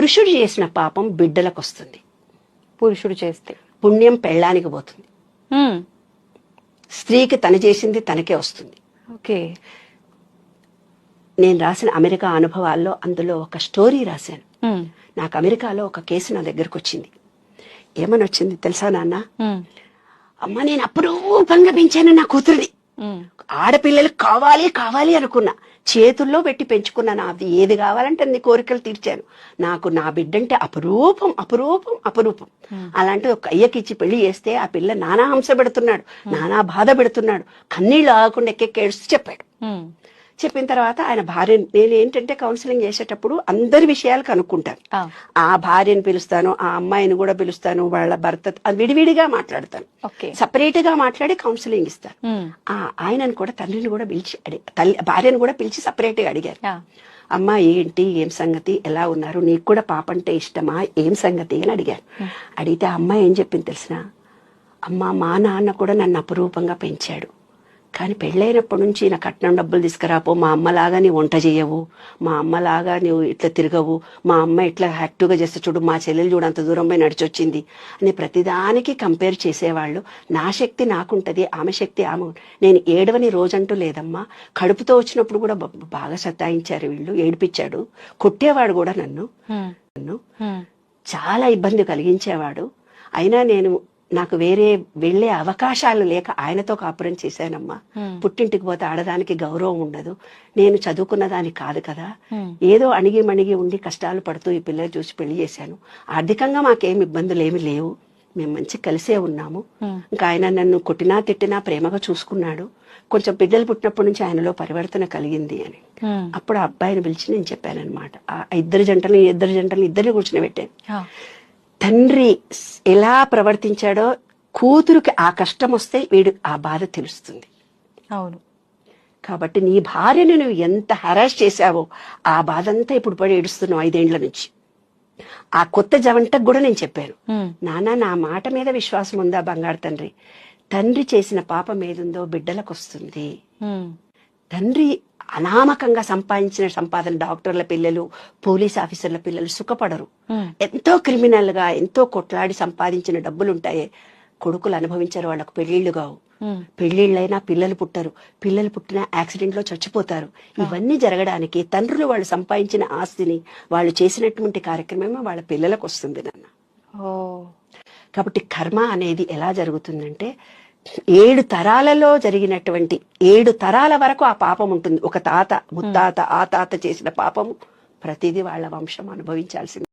పురుషుడు చేసిన పాపం బిడ్డలకు వస్తుంది పురుషుడు చేస్తే. పుణ్యం పెళ్ళానికి పోతుంది. స్త్రీకి తను చేసింది తనకే వస్తుంది. ఓకే. నేను రాసిన అమెరికా అనుభవాల్లో అందులో ఒక స్టోరీ రాశాను. నాకు అమెరికాలో ఒక కేసు నా దగ్గరకు వచ్చింది ఏమని వచ్చింది తెలుసా నాన్న? అమ్మ నేను అపురూపంగా పెంచాను నా కూతురిని. ఆడపిల్లలు కావాలి కావాలి అనుకున్నా చేతుల్లో పెట్టి పెంచుకున్నాను అది ఏది కావాలంటే అన్ని కోరికలు తీర్చాను. నాకు నా బిడ్డంటే అపురూపం అపురూపం అపురూపం. అలాంటి ఒక అయ్యకిచ్చి పెళ్ళి చేస్తే ఆ పిల్ల నానా హంస పెడుతున్నాడు నానా బాధ పెడుతున్నాడు కన్నీళ్ళు ఆగకుండా ఎక్కెక్కేడుస్తూ చెప్పాడు. చెప్పిన తర్వాత ఆయన భార్య నేను ఏంటంటే కౌన్సిలింగ్ చేసేటప్పుడు అందరి విషయాలు కనుక్కుంటాను. ఆ, భార్యను పిలుస్తాను ఆ అమ్మాయిని కూడా పిలుస్తాను వాళ్ళ భర్త అది విడివిడిగా మాట్లాడతాను. సపరేట్గా మాట్లాడి కౌన్సిలింగ్ ఇస్తాను. ఆ ఆయనను కూడా తండ్రిని కూడా పిలిచి తల్లి భార్యను కూడా పిలిచి సపరేట్గా అడిగారు అమ్మా ఏంటి ఏం సంగతి ఎలా ఉన్నారు నీకు కూడా పాప అంటే ఇష్టమా ఏం సంగతి అని అడిగారు. అడిగితే అమ్మాయి ఏం చెప్పింది తెలిసిన? అమ్మా మా నాన్న కూడా నన్ను అపురూపంగా పెంచాడు. కానీ పెళ్ళైనప్పటి నుంచి నా కట్నం డబ్బులు తీసుకురాపో మా అమ్మలాగా నీ వంట చేయవు మా అమ్మలాగా నువ్వు ఇట్లా తిరగవు మా అమ్మ ఇట్లా యాక్టివ్గా చేస్తే చూడు మా చెల్లెలు చూడు అంత దూరం పోయి నడిచొచ్చింది అని ప్రతిదానికి కంపేర్ చేసేవాళ్ళు. నా శక్తి నాకుంటది ఆమె శక్తి ఆమె. నేను ఏడవని రోజంటూ లేదమ్మా. కడుపుతో వచ్చినప్పుడు కూడా బాగా సతాయించారు వీళ్ళు ఏడిపించాడు. కొట్టేవాడు కూడా నన్ను. నన్ను. చాలా ఇబ్బంది కలిగించేవాడు. అయినా నేను నాకు వేరే వెళ్ళే అవకాశాలు లేక ఆయనతో కాపురం చేశానమ్మా. పుట్టింటికి పోతే ఆడదానికి గౌరవం ఉండదు. నేను చదువుకున్న దానికి కాదు కదా. ఏదో అణిగి మణిగి ఉండి కష్టాలు పడుతూ ఈ పిల్లలు చూసి పెళ్ళి చేశాను. ఆర్థికంగా మాకేం ఇబ్బందులు ఏమి లేవు. మేము మంచి కలిసే ఉన్నాము. ఇంకా ఆయన నన్ను కొట్టినా తిట్టినా ప్రేమగా చూసుకున్నాడు. కొంచెం బిడ్డలు పుట్టినప్పటి నుంచి ఆయనలో పరివర్తన కలిగింది అని. అప్పుడు ఆ అబ్బాయిని పిలిచి నేను చెప్పాను అనమాట ఆ ఇద్దరు జంటలు ఇద్దరు జంటలు ఇద్దరిని కూర్చుని పెట్టాను తండ్రి ఎలా ప్రవర్తించాడో కూతురుకి ఆ కష్టం వస్తే వీడు ఆ బాధ తెలుస్తుంది. అవును. కాబట్టి నీ భార్యను నువ్వు ఎంత హరాస్ చేశావో ఆ బాధ అంతా ఇప్పుడు పడి ఏడుస్తున్నావు ఐదేండ్ల నుంచి. ఆ కొత్త జవంటకు కూడా నేను చెప్పాను. నాన్న నా మాట మీద విశ్వాసం ఉందా బంగారు తండ్రి? తండ్రి చేసిన పాపం ఏదుందో బిడ్డలకు వస్తుంది. తండ్రి అనామకంగా సంపాదించిన సంపాదన డాక్టర్ల పిల్లలు పోలీస్ ఆఫీసర్ల పిల్లలు సుఖపడరు. ఎంతో క్రిమినల్గా ఎంతో కొట్లాడి సంపాదించిన డబ్బులు ఉంటాయి కొడుకులు అనుభవించారు వాళ్ళకు పెళ్ళిళ్ళు కావు. పెళ్ళిళ్ళైనా పిల్లలు పుట్టరు. పిల్లలు పుట్టిన యాక్సిడెంట్లో చచ్చిపోతారు ఇవన్నీ జరగడానికి తండ్రులు వాళ్ళు సంపాదించిన ఆస్తిని వాళ్ళు చేసినటువంటి కార్యక్రమమే వాళ్ళ పిల్లలకు వస్తుంది నాన్న. కాబట్టి కర్మ అనేది ఎలా జరుగుతుందంటే ఏడు తరాలలో జరిగినటువంటి ఏడు తరాల వరకు ఆ పాపం ఉంటుంది. ఒక తాత ముత్తాత ఆ తాత చేసిన పాపము ప్రతిదీ వాళ్ళ వంశం అనుభవించాల్సింది.